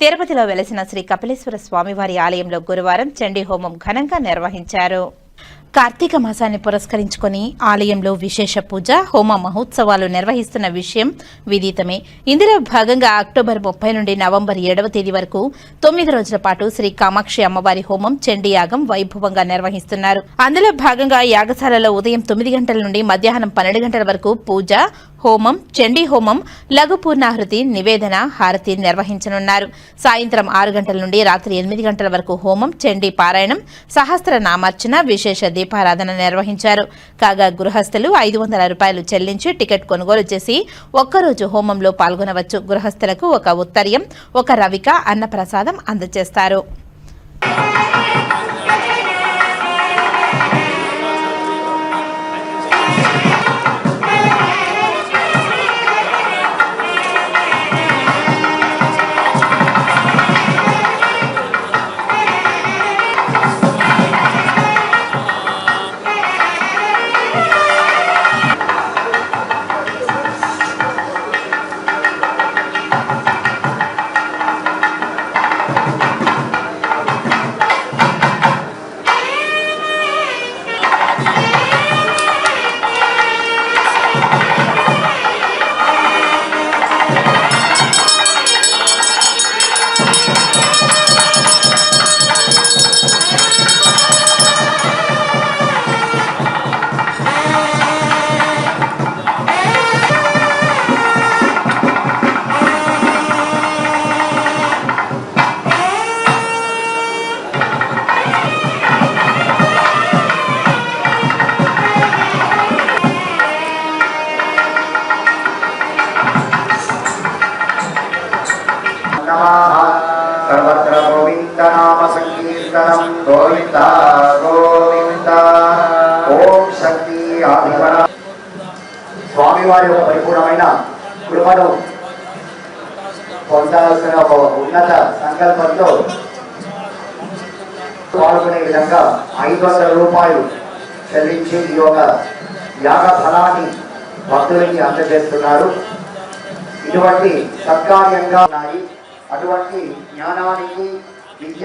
తిరుపతిలో వెలసిన శ్రీ కపిలేశ్వర స్వామివారి ఆలయంలో గురువారం చండీ హోమం ఘనంగా నిర్వహించారు. కార్తీక మాసాన్ని పురస్కరించుకొని ఆలయంలో విశేష పూజ హోమ మహోత్సవాలు నిర్వహిస్తున్న విషయం విదితమే. ఇందులో భాగంగా అక్టోబర్ ముప్పై నుండి నవంబర్ ఏడవ తేదీ వరకు తొమ్మిది రోజుల పాటు శ్రీ కామాక్షి అమ్మవారి హోమం చండీ యాగం వైభవంగా నిర్వహిస్తున్నారు. అందులో భాగంగా యాగశాలలో ఉదయం తొమ్మిది గంటల నుండి మధ్యాహ్నం పన్నెండు గంటల వరకు పూజ హోమం చండీ హోమం లఘు పూర్ణాహృతి నివేదన హారతి నిర్వహించనున్నారు. సాయంత్రం ఆరు గంటల నుండి రాత్రి ఎనిమిది గంటల వరకు హోమం చండీ పారాయణం సహస్ర నామార్చన విశేష దీపారాధన నిర్వహించారు. కాగా గృహస్థులు ఐదు వందల రూపాయలు చెల్లించి టికెట్ కొనుగోలు చేసి ఒక్కరోజు హోమంలో పాల్గొనవచ్చు. గృహస్థులకు ఒక ఉత్తర్యం ఒక రవిక అన్నప్రసాదం అందజేస్తారు. नमः सर्वत्र गोविन्दनाम सङ्कीर्तनं गोविन्द गोविन्द ఓం శక్తి ఆదివర స్వామివారి యొక్క పరిపూర్ణమైన కృపను పొందాల్సిన ఒక ఉన్నత సంకల్పంతో పాల్గొనే విధంగా ఐదు వందల రూపాయలు చెల్లించి ఈ యొక్క యాగ ఫలాన్ని భక్తులకి అందజేస్తున్నారు ఇటువంటి సత్కార్యంగా ఉన్నాయి అటువంటి జ్ఞానానికి విద్య